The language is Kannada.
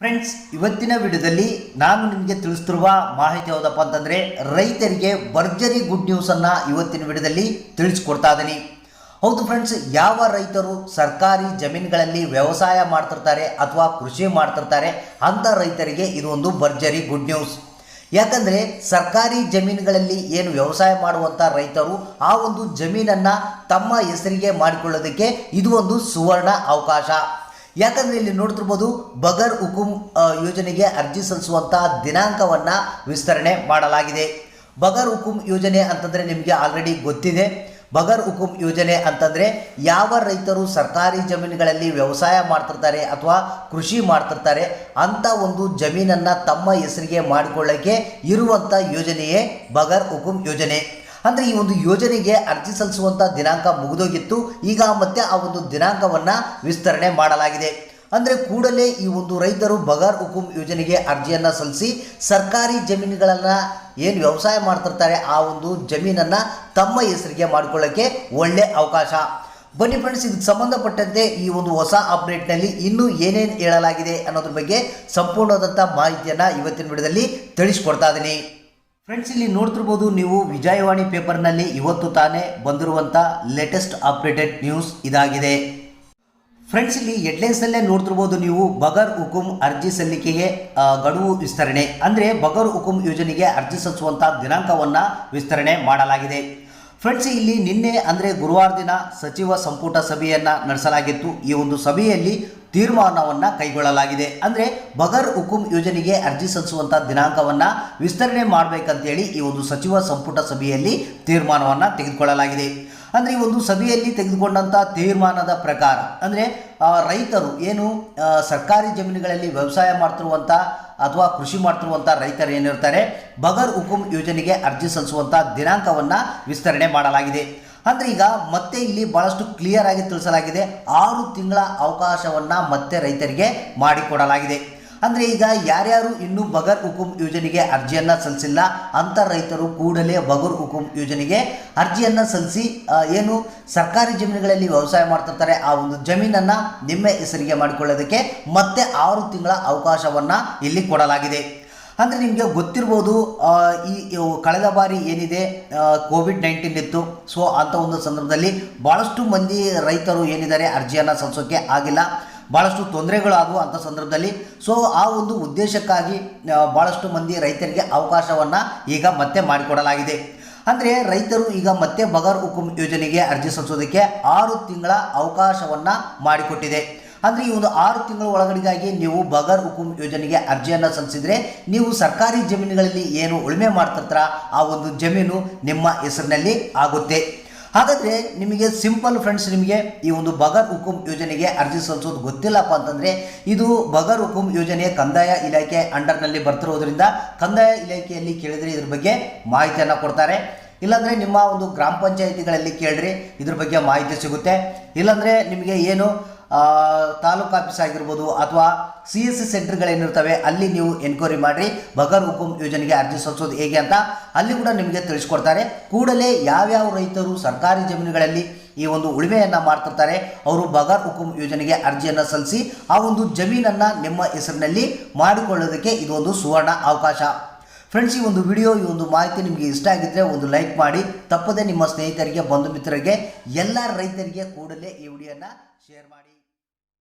ಫ್ರೆಂಡ್ಸ್ ಇವತ್ತಿನ ವಿಡಿಯೋದಲ್ಲಿ ನಾನು ನಿಮಗೆ ತಿಳಿಸ್ತಿರುವ ಮಾಹಿತಿ ಯಾವುದಪ್ಪ ಅಂತಂದರೆ ರೈತರಿಗೆ ಭರ್ಜರಿ ಗುಡ್ ನ್ಯೂಸನ್ನು ಇವತ್ತಿನ ವಿಡಿಯೋದಲ್ಲಿ ತಿಳಿಸ್ಕೊಡ್ತಾ ಇದ್ದೀನಿ ಹೌದು ಫ್ರೆಂಡ್ಸ್ ಯಾವ ರೈತರು ಸರ್ಕಾರಿ ಜಮೀನುಗಳಲ್ಲಿ ವ್ಯವಸಾಯ ಮಾಡ್ತಿರ್ತಾರೆ ಅಥವಾ ಕೃಷಿ ಮಾಡ್ತಿರ್ತಾರೆ ಅಂಥ ರೈತರಿಗೆ ಇದು ಒಂದು ಭರ್ಜರಿ ಗುಡ್ ನ್ಯೂಸ್ ಯಾಕಂದರೆ ಸರ್ಕಾರಿ ಜಮೀನುಗಳಲ್ಲಿ ಏನು ವ್ಯವಸಾಯ ಮಾಡುವಂಥ ರೈತರು ಆ ಒಂದು ಜಮೀನನ್ನು ತಮ್ಮ ಹೆಸರಿಗೆ ಮಾಡಿಕೊಳ್ಳೋದಕ್ಕೆ ಇದು ಒಂದು ಸುವರ್ಣ ಅವಕಾಶ. ಯಾಕಂದರೆ ಇಲ್ಲಿ ನೋಡ್ತಿರ್ಬೋದು ಬಗರ್ ಹುಕುಂ ಯೋಜನೆಗೆ ಅರ್ಜಿ ಸಲ್ಲಿಸುವಂಥ ದಿನಾಂಕವನ್ನು ವಿಸ್ತರಣೆ ಮಾಡಲಾಗಿದೆ. ಬಗರ್ ಹುಕುಂ ಯೋಜನೆ ಅಂತಂದರೆ ನಿಮಗೆ ಆಲ್ರೆಡಿ ಗೊತ್ತಿದೆ. ಬಗರ್ ಹುಕುಂ ಯೋಜನೆ ಅಂತಂದರೆ ಯಾವ ರೈತರು ಸರ್ಕಾರಿ ಜಮೀನುಗಳಲ್ಲಿ ವ್ಯವಸಾಯ ಮಾಡ್ತಿರ್ತಾರೆ ಅಥವಾ ಕೃಷಿ ಮಾಡ್ತಿರ್ತಾರೆ ಅಂಥ ಒಂದು ಜಮೀನನ್ನು ತಮ್ಮ ಹೆಸರಿಗೆ ಮಾಡಿಕೊಳ್ಳೋಕ್ಕೆ ಇರುವಂಥ ಯೋಜನೆಯೇ ಬಗರ್ ಹುಕುಂ ಯೋಜನೆ. ಅಂದರೆ ಈ ಒಂದು ಯೋಜನೆಗೆ ಅರ್ಜಿ ಸಲ್ಲಿಸುವಂಥ ದಿನಾಂಕ ಮುಗಿದೋಗಿತ್ತು. ಈಗ ಮತ್ತೆ ಆ ಒಂದು ದಿನಾಂಕವನ್ನು ವಿಸ್ತರಣೆ ಮಾಡಲಾಗಿದೆ. ಅಂದರೆ ಕೂಡಲೇ ಈ ಒಂದು ರೈತರು ಬಗಾರ್ ಹುಕುಂ ಯೋಜನೆಗೆ ಅರ್ಜಿಯನ್ನು ಸಲ್ಲಿಸಿ ಸರ್ಕಾರಿ ಜಮೀನುಗಳನ್ನು ಏನು ವ್ಯವಸಾಯ ಮಾಡ್ತಿರ್ತಾರೆ ಆ ಒಂದು ಜಮೀನನ್ನು ತಮ್ಮ ಹೆಸರಿಗೆ ಮಾಡಿಕೊಳ್ಳೋಕ್ಕೆ ಒಳ್ಳೆ ಅವಕಾಶ. ಬನ್ನಿ ಫ್ರೆಂಡ್ಸ್ ಇದಕ್ಕೆ ಸಂಬಂಧಪಟ್ಟಂತೆ ಈ ಒಂದು ಹೊಸ ಅಪ್ಡೇಟ್ನಲ್ಲಿ ಇನ್ನೂ ಏನೇನು ಹೇಳಲಾಗಿದೆ ಅನ್ನೋದ್ರ ಬಗ್ಗೆ ಸಂಪೂರ್ಣವಾದಂಥ ಮಾಹಿತಿಯನ್ನು ಇವತ್ತಿನ ವಿಡಿಯೋದಲ್ಲಿ ತಿಳಿಸ್ಕೊಡ್ತಾ ಇದ್ದೀನಿ ಫ್ರೆಂಡ್ಸ್ ಇಲ್ಲಿ ನೋಡ್ತಿರ್ಬೋದು ನೀವು ವಿಜಯವಾಣಿ ಪೇಪರ್ನಲ್ಲಿ ಇವತ್ತು ತಾನೇ ಬಂದಿರುವಂಥ ಲೇಟೆಸ್ಟ್ ಅಪ್ಡೇಟೆಡ್ ನ್ಯೂಸ್ ಇದಾಗಿದೆ. ಫ್ರೆಂಡ್ಸ್ ಇಲ್ಲಿ ಹೆಡ್ಲೈನ್ಸ್ನಲ್ಲೇ ನೋಡ್ತಿರ್ಬೋದು ನೀವು ಬಗರ್ ಹುಕುಂ ಅರ್ಜಿ ಸಲ್ಲಿಕೆಗೆ ಗಡುವು ವಿಸ್ತರಣೆ. ಅಂದರೆ ಬಗರ್ ಹುಕುಂ ಯೋಜನೆಗೆ ಅರ್ಜಿ ಸಲ್ಲಿಸುವಂಥ ದಿನಾಂಕವನ್ನು ವಿಸ್ತರಣೆ ಮಾಡಲಾಗಿದೆ. ಫ್ರೆಂಡ್ಸ್, ಇಲ್ಲಿ ನಿನ್ನೆ ಅಂದರೆ ಗುರುವಾರ ದಿನ ಸಚಿವ ಸಂಪುಟ ಸಭೆಯನ್ನು ನಡೆಸಲಾಗಿತ್ತು. ಈ ಒಂದು ಸಭೆಯಲ್ಲಿ ತೀರ್ಮಾನವನ್ನು ಕೈಗೊಳ್ಳಲಾಗಿದೆ. ಅಂದರೆ ಬಗರ್ ಹುಕುಂ ಯೋಜನೆಗೆ ಅರ್ಜಿ ಸಲ್ಲಿಸುವಂಥ ದಿನಾಂಕವನ್ನು ವಿಸ್ತರಣೆ ಮಾಡಬೇಕಂತೇಳಿ ಈ ಒಂದು ಸಚಿವ ಸಂಪುಟ ಸಭೆಯಲ್ಲಿ ತೀರ್ಮಾನವನ್ನು ತೆಗೆದುಕೊಳ್ಳಲಾಗಿದೆ. ಅಂದರೆ ಈ ಒಂದು ಸಭೆಯಲ್ಲಿ ತೆಗೆದುಕೊಂಡಂಥ ತೀರ್ಮಾನದ ಪ್ರಕಾರ. ಅಂದರೆ ರೈತರು ಏನು ಸರ್ಕಾರಿ ಜಮೀನುಗಳಲ್ಲಿ ವ್ಯವಸಾಯ ಮಾಡ್ತಿರುವಂಥ ಅಥವಾ ಕೃಷಿ ಮಾಡ್ತಿರುವಂಥ ರೈತರು ಏನಿರ್ತಾರೆ, ಬಗರ್ ಹುಕುಂ ಯೋಜನೆಗೆ ಅರ್ಜಿ ಸಲ್ಲಿಸುವಂಥ ದಿನಾಂಕವನ್ನು ವಿಸ್ತರಣೆ ಮಾಡಲಾಗಿದೆ. ಅಂದರೆ ಈಗ ಮತ್ತೆ ಇಲ್ಲಿ ಭಾಳಷ್ಟು ಕ್ಲಿಯರ್ ಆಗಿ ತಿಳಿಸಲಾಗಿದೆ, ಆರು ತಿಂಗಳ ಅವಕಾಶವನ್ನು ಮತ್ತೆ ರೈತರಿಗೆ ಮಾಡಿಕೊಡಲಾಗಿದೆ. ಅಂದರೆ ಈಗ ಯಾರ್ಯಾರು ಇನ್ನೂ ಬಗರ್ ಹುಕುಂ ಯೋಜನೆಗೆ ಅರ್ಜಿಯನ್ನು ಸಲ್ಲಿಸಿಲ್ಲ ಅಂಥ ರೈತರು ಕೂಡಲೇ ಬಗರ್ ಹುಕುಂ ಯೋಜನೆಗೆ ಅರ್ಜಿಯನ್ನು ಸಲ್ಲಿಸಿ ಏನು ಸರ್ಕಾರಿ ಜಮೀನುಗಳಲ್ಲಿ ವ್ಯವಸಾಯ ಮಾಡ್ತಿರ್ತಾರೆ, ಆ ಒಂದು ಜಮೀನನ್ನು ನಿಮ್ಮ ಹೆಸರಿಗೆ ಮಾಡಿಕೊಳ್ಳೋದಕ್ಕೆ ಮತ್ತೆ ಆರು ತಿಂಗಳ ಅವಕಾಶವನ್ನು ಇಲ್ಲಿ ಕೊಡಲಾಗಿದೆ. ಅಂದರೆ ನಿಮಗೆ ಗೊತ್ತಿರ್ಬೋದು ಈ ಕಳೆದ ಬಾರಿ ಏನಿದೆ ಕೋವಿಡ್ ನೈನ್ಟೀನ್ ಇತ್ತು. ಸೊ ಅಂಥ ಒಂದು ಸಂದರ್ಭದಲ್ಲಿ ಭಾಳಷ್ಟು ಮಂದಿ ರೈತರು ಏನಿದ್ದಾರೆ, ಅರ್ಜಿಯನ್ನು ಸಲ್ಲಿಸೋಕ್ಕೆ ಆಗಿಲ್ಲ. ಭಾಳಷ್ಟು ತೊಂದರೆಗಳಾಗುವ ಅಂಥ ಸಂದರ್ಭದಲ್ಲಿ. ಸೊ ಆ ಒಂದು ಉದ್ದೇಶಕ್ಕಾಗಿ ಭಾಳಷ್ಟು ಮಂದಿ ರೈತರಿಗೆ ಅವಕಾಶವನ್ನು ಈಗ ಮತ್ತೆ ಮಾಡಿಕೊಡಲಾಗಿದೆ. ಅಂದರೆ ರೈತರು ಈಗ ಮತ್ತೆ ಬಗರ್ ಹುಕುಂ ಯೋಜನೆಗೆ ಅರ್ಜಿ ಸಲ್ಲಿಸೋದಕ್ಕೆ ಆರು ತಿಂಗಳ ಅವಕಾಶವನ್ನು ಮಾಡಿಕೊಟ್ಟಿದೆ. ಅಂದರೆ ಈ ಒಂದು ಆರು ತಿಂಗಳ ಒಳಗಡೆಗಾಗಿ ನೀವು ಬಗರ್ ಹುಕುಂ ಯೋಜನೆಗೆ ಅರ್ಜಿಯನ್ನು ಸಲ್ಲಿಸಿದರೆ ನೀವು ಸರ್ಕಾರಿ ಜಮೀನುಗಳಲ್ಲಿ ಏನು ಉಳುಮೆ ಮಾಡ್ತಿರ್ತಾರ, ಆ ಒಂದು ಜಮೀನು ನಿಮ್ಮ ಹೆಸರಿನಲ್ಲಿ ಆಗುತ್ತೆ. ಹಾಗಾದರೆ ನಿಮಗೆ ಸಿಂಪಲ್ ಫ್ರೆಂಡ್ಸ್ ನಿಮಗೆ ಈ ಒಂದು ಬಗರ್ ಹುಕುಂ ಯೋಜನೆಗೆ ಅರ್ಜಿ ಸಲ್ಲಿಸೋದು ಗೊತ್ತಿಲ್ಲಪ್ಪ ಅಂತಂದರೆ ಇದು ಬಗರ್ ಹುಕುಂ ಯೋಜನೆ ಕಂದಾಯ ಇಲಾಖೆ ಅಂಡರ್ನಲ್ಲಿ ಬರ್ತಿರೋದ್ರಿಂದ ಕಂದಾಯ ಇಲಾಖೆಯಲ್ಲಿ ಕೇಳಿದರೆ ಇದ್ರ ಬಗ್ಗೆ ಮಾಹಿತಿಯನ್ನು ಕೊಡ್ತಾರೆ. ಇಲ್ಲಾಂದರೆ ನಿಮ್ಮ ಒಂದು ಗ್ರಾಮ ಪಂಚಾಯಿತಿಗಳಲ್ಲಿ ಕೇಳ್ರಿ, ಇದ್ರ ಬಗ್ಗೆ ಮಾಹಿತಿ ಸಿಗುತ್ತೆ. ಇಲ್ಲಾಂದರೆ ನಿಮಗೆ ಏನು ತಾಲೂಕು ಆಫೀಸ್ ಆಗಿರ್ಬೋದು ಅಥವಾ ಸಿ ಎಸ್ ಸಿ ಸೆಂಟರ್ಗಳೇನಿರ್ತವೆ, ಅಲ್ಲಿ ನೀವು ಎನ್ಕ್ವೈರಿ ಮಾಡಿರಿ. ಬಗರ್ ಹುಕುಂ ಯೋಜನೆಗೆ ಅರ್ಜಿ ಸಲ್ಲಿಸೋದು ಹೇಗೆ ಅಂತ ಅಲ್ಲಿ ಕೂಡ ನಿಮಗೆ ತಿಳಿಸ್ಕೊಡ್ತಾರೆ. ಕೂಡಲೇ ಯಾವ್ಯಾವ ರೈತರು ಸರ್ಕಾರಿ ಜಮೀನುಗಳಲ್ಲಿ ಈ ಒಂದು ಉಳಿಮೆಯನ್ನು ಮಾಡ್ತಿರ್ತಾರೆ, ಅವರು ಬಗರ್ ಹುಕುಂ ಯೋಜನೆಗೆ ಅರ್ಜಿಯನ್ನು ಸಲ್ಲಿಸಿ ಆ ಒಂದು ಜಮೀನನ್ನು ನಿಮ್ಮ ಹೆಸರಿನಲ್ಲಿ ಮಾಡಿಕೊಳ್ಳೋದಕ್ಕೆ ಇದೊಂದು ಸುವರ್ಣ ಅವಕಾಶ. ಫ್ರೆಂಡ್ಸ್ ಈ ಒಂದು ವಿಡಿಯೋ, ಈ ಒಂದು ಮಾಹಿತಿ ನಿಮಗೆ ಇಷ್ಟ ಆಗಿದ್ದರೆ ಒಂದು ಲೈಕ್ ಮಾಡಿ. ತಪ್ಪದೆ ನಿಮ್ಮ ಸ್ನೇಹಿತರಿಗೆ ಬಂಧು ಮಿತ್ರರಿಗೆ ಎಲ್ಲ ರೈತರಿಗೆ ಕೂಡಲೇ ಈ ವಿಡಿಯೋನ ಶೇರ್ ಮಾಡಿ.